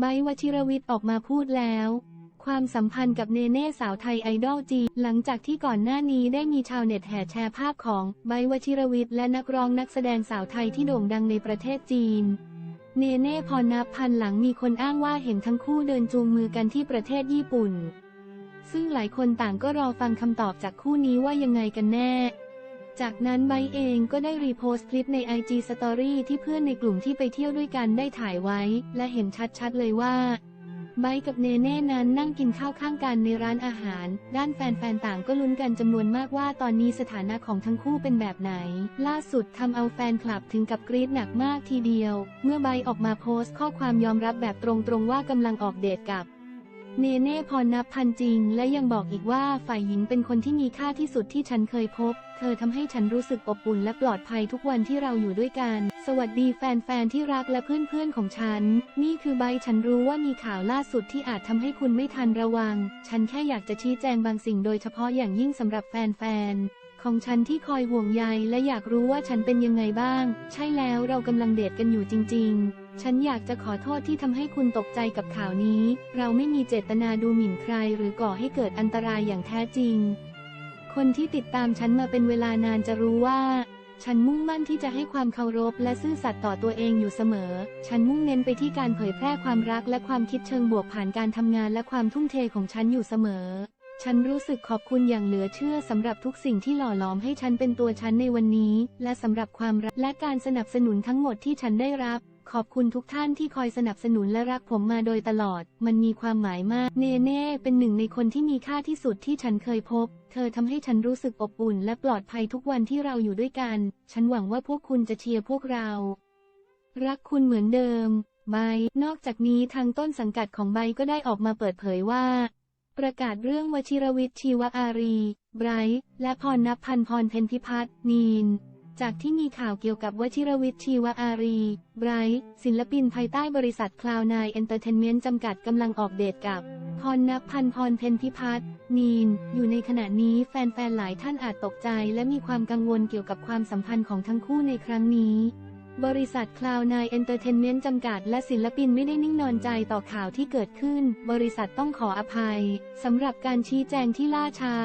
ไบวชิรวิทย์ออกมาพูดแล้ว ความสัมพันธ์กับเนเน่สาวไทยไอดอลจี หลังจากที่ก่อนหน้านี้ได้มีชาวเน็ตแห่แชร์ภาพของไบวชิรวิทย์และนักร้องนักแสดงสาวไทยที่โด่งดังในประเทศจีน เนเน่พรนับพันหลังมีคนอ้างว่าเห็นทั้งคู่เดินจูงมือกันที่ประเทศญี่ปุ่น ซึ่งหลายคนต่างก็รอฟังคำตอบจากคู่นี้ว่ายังไงกันแน่ จากนั้นไบเองก็ได้รีโพสต์คลิปใน IG Story ที่เพื่อนในกลุ่มที่ไปเที่ยวด้วยกันได้ถ่ายไว้ และเห็นชัดๆเลยว่าไบกับเนเน่นั้นนั่งกินข้าวข้างกันในร้านอาหาร ด้านแฟนๆต่างก็ลุ้นกันจำนวนมากว่าตอนนี้สถานะของทั้งคู่เป็นแบบไหน ล่าสุดทำเอาแฟนคลับถึงกับกรี๊ดหนักมากทีเดียว เมื่อไบออกมาโพสต์ข้อความยอมรับแบบตรงๆว่ากำลังออกเดทกับ เนเน่พรนับพันจริง และยังบอกอีกว่าฝ่ายหญิงเป็นคนที่มีค่าที่สุดที่ฉันเคยพบ เธอทำให้ฉันรู้สึกอบอุ่นและปลอดภัยทุกวันที่เราอยู่ด้วยกัน สวัสดีแฟนๆที่รักและเพื่อนๆของฉัน นี่คือใบฉันรู้ว่ามีข่าวล่าสุดที่อาจทำให้คุณไม่ทันระวัง ฉันแค่อยากจะชี้แจงบางสิ่งโดยเฉพาะอย่างยิ่งสำหรับแฟนๆ ของฉันที่คอยห่วงใยและอยากรู้ว่าฉันเป็นยังไงบ้าง ใช่แล้วเรากำลังเดทกันอยู่จริง ๆ ฉันอยากจะขอโทษที่ทำให้คุณตกใจกับข่าวนี้ เราไม่มีเจตนาดูหมิ่นใครหรือก่อให้เกิดอันตรายอย่างแท้จริง คนที่ติดตามฉันมาเป็นเวลานานจะรู้ว่า ฉันมุ่งมั่นที่จะให้ความเคารพและซื่อสัตย์ต่อตัวเองอยู่เสมอ ฉันมุ่งเน้นไปที่การเผยแพร่ความรักและความคิดเชิงบวกผ่านการทำงานและความทุ่มเทของฉันอยู่เสมอ ฉันรู้สึกขอบคุณอย่างเหลือเชื่อสำหรับทุกสิ่งที่หล่อหลอมให้ฉันเป็นตัวฉันในวันนี้ และสำหรับความรักและการสนับสนุนทั้งหมดที่ฉันได้รับ ขอบคุณทุกท่านที่คอยสนับสนุนและรักผมมาโดยตลอด มันมีความหมายมาก เนเน่เป็นหนึ่งในคนที่มีค่าที่สุดที่ฉันเคยพบ เธอทำให้ฉันรู้สึกอบอุ่น และปลอดภัยทุกวันที่เราอยู่ด้วยกัน ฉันหวังว่าพวกคุณจะเชียร์พวกเรา รักคุณเหมือนเดิมไบร์นอกจากนี้ทางต้นสังกัดของไบร์ก็ได้ออกมาเปิดเผยว่า ประกาศเรื่องวชิรวิทย์ชีวอารี ไบรท์ และพรนพันธ์พรเพ็ญพิพัฒน์ นีน จากที่มีข่าวเกี่ยวกับวชิรวิทย์ชีวอารี ไบรท์ ศิลปินภายใต้บริษัทคลาวนายเอนเตอร์เทนเมนต์จำกัดกำลังออกเดทกับพรนพันธ์พรเพ็ญพิพัฒน์ นีน อยู่ในขณะนี้แฟนๆ หลายท่านอาจตกใจและมีความกังวลเกี่ยวกับความสัมพันธ์ของทั้งคู่ในครั้งนี้ บริษัทคลาวนายเอนเตอร์เทนเมนต์จำกัดและศิลปินไม่ได้นิ่งนอนใจต่อข่าวที่เกิดขึ้น บริษัทต้องขออภัยสำหรับการชี้แจงที่ล่าช้า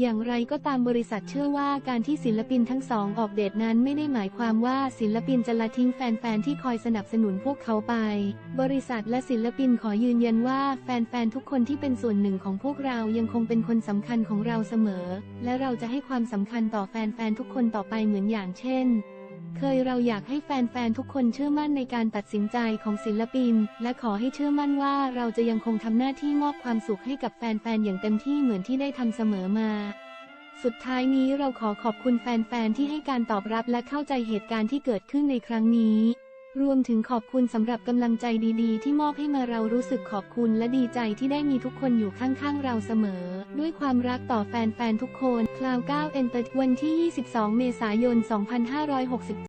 อย่างไรก็ตามบริษัทเชื่อว่าการที่ศิลปินทั้งสองออกเดทนั้นไม่ได้หมายความว่าศิลปินจะละทิ้งแฟนๆที่คอยสนับสนุนพวกเขาไป บริษัทและศิลปินขอยืนยันว่าแฟนๆทุกคนที่เป็นส่วนหนึ่งของพวกเรายังคงเป็นคนสำคัญของเราเสมอ และเราจะให้ความสำคัญต่อแฟนๆทุกคนต่อไปเหมือนอย่างเช่น เคยเราอยากให้แฟนๆ ทุกคนเชื่อมั่นในการตัดสินใจของศิลปิน และขอให้เชื่อมั่นว่าเราจะยังคงทำหน้าที่มอบความสุขให้กับแฟนๆ อย่างเต็มที่เหมือนที่ได้ทำเสมอมา สุดท้ายนี้เราขอขอบคุณแฟนๆ ที่ให้การตอบรับและเข้าใจเหตุการณ์ที่เกิดขึ้นในครั้งนี้ รวมถึงขอบคุณสำหรับกำลังใจดีๆ ที่มอบให้มาเรารู้สึกขอบคุณและดีใจที่ได้มีทุกคนอยู่ข้างๆ เราเสมอ ด้วยความรักต่อแฟนๆ ทุกคนคลาว9 Enter วันที่ 22 เมษายน 2567